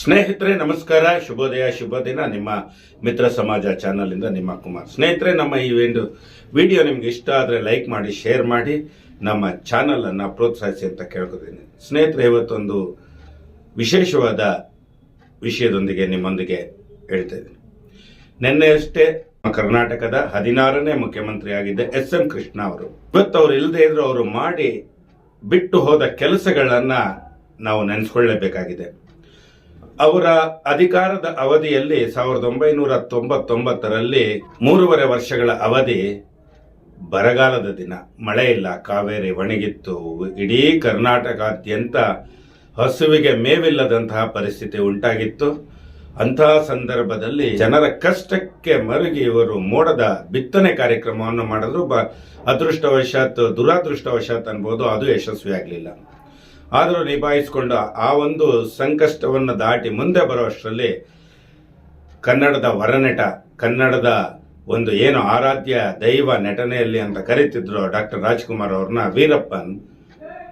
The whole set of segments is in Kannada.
ಸ್ನೇಹಿತರೆ, ನಮಸ್ಕಾರ. ಶುಭೋದಯ ಶುಭ ದಿನ ನಿಮ್ಮ ಮಿತ್ರ ಸಮಾಜ ಚಾನಲ್ ಇಂದ ನಿಮ್ಮ ಕುಮಾರ್. ಸ್ನೇಹಿತರೆ, ನಮ್ಮ ಈ ಒಂದು ವಿಡಿಯೋ ನಿಮ್ಗೆ ಇಷ್ಟ ಆದರೆ ಲೈಕ್ ಮಾಡಿ, ಶೇರ್ ಮಾಡಿ, ನಮ್ಮ ಚಾನಲನ್ನು ಪ್ರೋತ್ಸಾಹಿಸಿ ಅಂತ ಕೇಳ್ಕೊತೀನಿ. ಸ್ನೇಹಿತರೆ, ಇವತ್ತೊಂದು ವಿಶೇಷವಾದ ವಿಷಯದೊಂದಿಗೆ ನಿಮ್ಮೊಂದಿಗೆ ಹೇಳ್ತಾ ಇದ್ದೀನಿ. ನಿನ್ನೆಯಷ್ಟೇ ಕರ್ನಾಟಕದ ಹದಿನಾರನೇ ಮುಖ್ಯಮಂತ್ರಿ ಆಗಿದ್ದ ಎಸ್ ಎಂ ಕೃಷ್ಣ ಅವರು. ಇವತ್ತು ಅವರು ಇಲ್ಲದೆ ಇದ್ರು ಅವರು ಮಾಡಿ ಬಿಟ್ಟು ಹೋದ ಕೆಲಸಗಳನ್ನ ನಾವು ನೆನೆಸ್ಕೊಳ್ಳೇಬೇಕಾಗಿದೆ. ಅವರ ಅಧಿಕಾರದ ಅವಧಿಯಲ್ಲಿ ಸಾವಿರದ ಒಂಬೈನೂರ ತೊಂಬತ್ತೊಂಬತ್ತರಲ್ಲಿ ಮೂರುವರೆ ವರ್ಷಗಳ ಅವಧಿ. ಬರಗಾಲದ ದಿನ. ಮಳೆ ಇಲ್ಲ, ಕಾವೇರಿ ಒಣಗಿತ್ತು. ಇಡೀ ಕರ್ನಾಟಕಾದ್ಯಂತ ಹಸುವಿಗೆ ಮೇವಿಲ್ಲದಂತಹ ಪರಿಸ್ಥಿತಿ ಉಂಟಾಗಿತ್ತು. ಅಂತಹ ಸಂದರ್ಭದಲ್ಲಿ ಜನರ ಕಷ್ಟಕ್ಕೆ ಮರುಗಿ ಇವರು ಮೋಡದ ಬಿತ್ತನೆ ಕಾರ್ಯಕ್ರಮವನ್ನು ಮಾಡಿದ್ರು. ಬ, ಅದೃಷ್ಟವಶಾತ್, ದುರಾದೃಷ್ಟವಶಾತ್ ಅನ್ಬೋದು, ಅದು ಯಶಸ್ವಿ ಆಗಲಿಲ್ಲ ಆದರೂ ನಿಭಾಯಿಸಿಕೊಂಡ ಆ ಒಂದು ಸಂಕಷ್ಟವನ್ನು ದಾಟಿ ಮುಂದೆ ಬರುವಷ್ಟರಲ್ಲಿ ಕನ್ನಡದ ವರನಟ, ಕನ್ನಡದ ಒಂದು ಏನು ಆರಾಧ್ಯ ದೈವ ನಟನೆಯಲ್ಲಿ ಅಂತ ಕರೀತಿದ್ರು ಡಾಕ್ಟರ್ ರಾಜ್ಕುಮಾರ್ ಅವ್ರನ್ನ ವೀರಪ್ಪನ್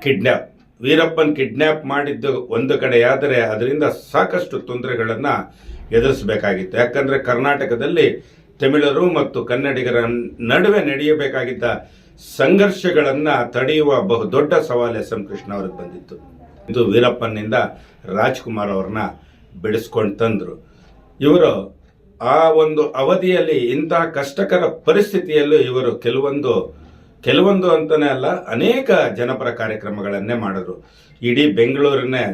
ಕಿಡ್ನಾಪ್. ವೀರಪ್ಪನ್ ಕಿಡ್ನಾಪ್ ಮಾಡಿದ್ದು ಒಂದು ಕಡೆಯಾದರೆ ಅದರಿಂದ ಸಾಕಷ್ಟು ತೊಂದರೆಗಳನ್ನು ಎದುರಿಸಬೇಕಾಗಿತ್ತು. ಯಾಕಂದ್ರೆ ಕರ್ನಾಟಕದಲ್ಲಿ ತಮಿಳರು ಮತ್ತು ಕನ್ನಡಿಗರ ನಡುವೆ ನಡೆಯಬೇಕಾಗಿದ್ದ ಸಂಘರ್ಷಗಳನ್ನ ತಡೆಯುವ ಬಹು ದೊಡ್ಡ ಸವಾಲು ಎಸ್ ಎಂ ಕೃಷ್ಣ ಅವ್ರಿಗೆ ಬಂದಿತ್ತು. ಇದು ವೀರಪ್ಪನಿಂದ ರಾಜ್ಕುಮಾರ್ ಅವ್ರನ್ನ ಬಿಡಿಸ್ಕೊಂಡು ತಂದ್ರು. ಇವರು ಆ ಒಂದು ಅವಧಿಯಲ್ಲಿ ಇಂತಹ ಕಷ್ಟಕರ ಪರಿಸ್ಥಿತಿಯಲ್ಲೂ ಇವರು ಕೆಲವೊಂದು ಕೆಲವೊಂದು ಅಂತಲೇ ಅಲ್ಲ, ಅನೇಕ ಜನಪರ ಕಾರ್ಯಕ್ರಮಗಳನ್ನೇ ಮಾಡಿದ್ರು. ಇಡೀ ಬೆಂಗಳೂರನ್ನೇ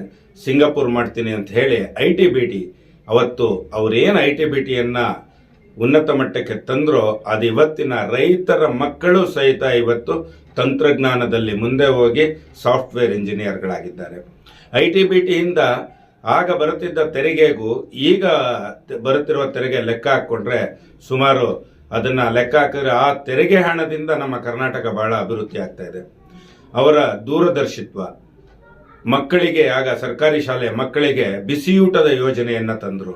ಸಿಂಗಾಪುರ್ ಮಾಡ್ತೀನಿ ಅಂತ ಹೇಳಿ ಐ ಟಿ ಬಿ ಟಿ ಅವತ್ತು ಅವರೇನು ಐ ಟಿ ಬಿ ಟಿಯನ್ನ ಉನ್ನತ ಮಟ್ಟಕ್ಕೆ ತಂದ್ರೋ ಅದು ಇವತ್ತಿನ ರೈತರ ಮಕ್ಕಳು ಸಹಿತ ಇವತ್ತು ತಂತ್ರಜ್ಞಾನದಲ್ಲಿ ಮುಂದೆ ಹೋಗಿ ಸಾಫ್ಟ್ವೇರ್ ಇಂಜಿನಿಯರ್ಗಳಾಗಿದ್ದಾರೆ. ಐ ಟಿ ಬಿ ಟಿಯಿಂದ ಆಗ ಬರುತ್ತಿದ್ದ ತೆರಿಗೆಗೂ ಈಗ ಬರುತ್ತಿರುವ ತೆರಿಗೆ ಲೆಕ್ಕ ಹಾಕ್ಕೊಂಡ್ರೆ ಸುಮಾರು ಅದನ್ನು ಲೆಕ್ಕ ಹಾಕಿದ್ರೆ ಆ ತೆರಿಗೆ ಹಣದಿಂದ ನಮ್ಮ ಕರ್ನಾಟಕ ಬಹಳ ಅಭಿವೃದ್ಧಿ ಆಗ್ತಾ ಇದೆ. ಅವರ ದೂರದರ್ಶಿತ್ವ, ಮಕ್ಕಳಿಗೆ ಆಗ ಸರ್ಕಾರಿ ಶಾಲೆಯ ಮಕ್ಕಳಿಗೆ ಬಿಸಿಯೂಟದ ಯೋಜನೆಯನ್ನು ತಂದರು.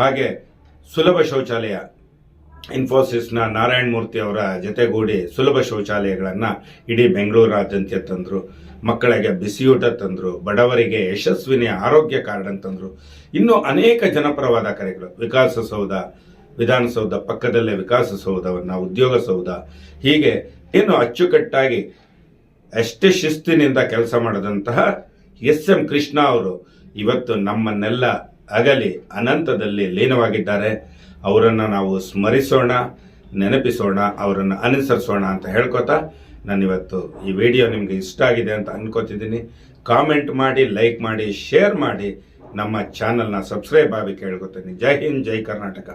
ಹಾಗೆ ಸುಲಭ ಶೌಚಾಲಯ ಇನ್ಫೋಸಿಸ್ನ ನಾರಾಯಣ ಮೂರ್ತಿ ಅವರ ಜೊತೆಗೂಡಿ ಸುಲಭ ಶೌಚಾಲಯಗಳನ್ನು ಇಡೀ ಬೆಂಗಳೂರಾದ್ಯಂತ ತಂದರು, ಮಕ್ಕಳಿಗೆ ಬಿಸಿಯೂಟ ತಂದರು, ಬಡವರಿಗೆ ಯಶಸ್ವಿನಿ ಆರೋಗ್ಯ ಕಾರ್ಡ್ ಅಂತಂದ್ರು ಇನ್ನೂ ಅನೇಕ ಜನಪರವಾದ ಕಾರ್ಯಗಳು. ವಿಕಾಸಸೌಧ, ವಿಧಾನಸೌಧ ಪಕ್ಕದಲ್ಲೇ ವಿಕಾಸಸೌಧವನ್ನು ಉದ್ಯೋಗ ಸೌಧ ಹೀಗೆ ಏನು ಅಚ್ಚುಕಟ್ಟಾಗಿ ಅಷ್ಟೇ ಶಿಸ್ತಿನಿಂದ ಕೆಲಸ ಮಾಡಿದಂತಹ ಎಸ್ ಎಂ ಕೃಷ್ಣ ಅವರು ಇವತ್ತು ನಮ್ಮನ್ನೆಲ್ಲ ಅಗಲಿ ಅನಂತದಲ್ಲಿ ಲೀನವಾಗಿದ್ದಾರೆ. ಅವರನ್ನು ನಾವು ಸ್ಮರಿಸೋಣ, ನೆನಪಿಸೋಣ, ಅವರನ್ನು ಅನುಸರಿಸೋಣ ಅಂತ ಹೇಳ್ಕೊತಾ ನಾನಿವತ್ತು ಈ ವಿಡಿಯೋ ನಿಮಗೆ ಇಷ್ಟ ಆಗಿದೆ ಅಂತ ಅನ್ಕೋತಿದ್ದೀನಿ. ಕಾಮೆಂಟ್ ಮಾಡಿ, ಲೈಕ್ ಮಾಡಿ, ಶೇರ್ ಮಾಡಿ ನಮ್ಮ ಚಾನಲ್ನ ಸಬ್ಸ್ಕ್ರೈಬ್ ಆಗಿ ಕೇಳ್ಕೊತೀನಿ. ಜೈ ಹಿಂದ್, ಜೈ ಕರ್ನಾಟಕ.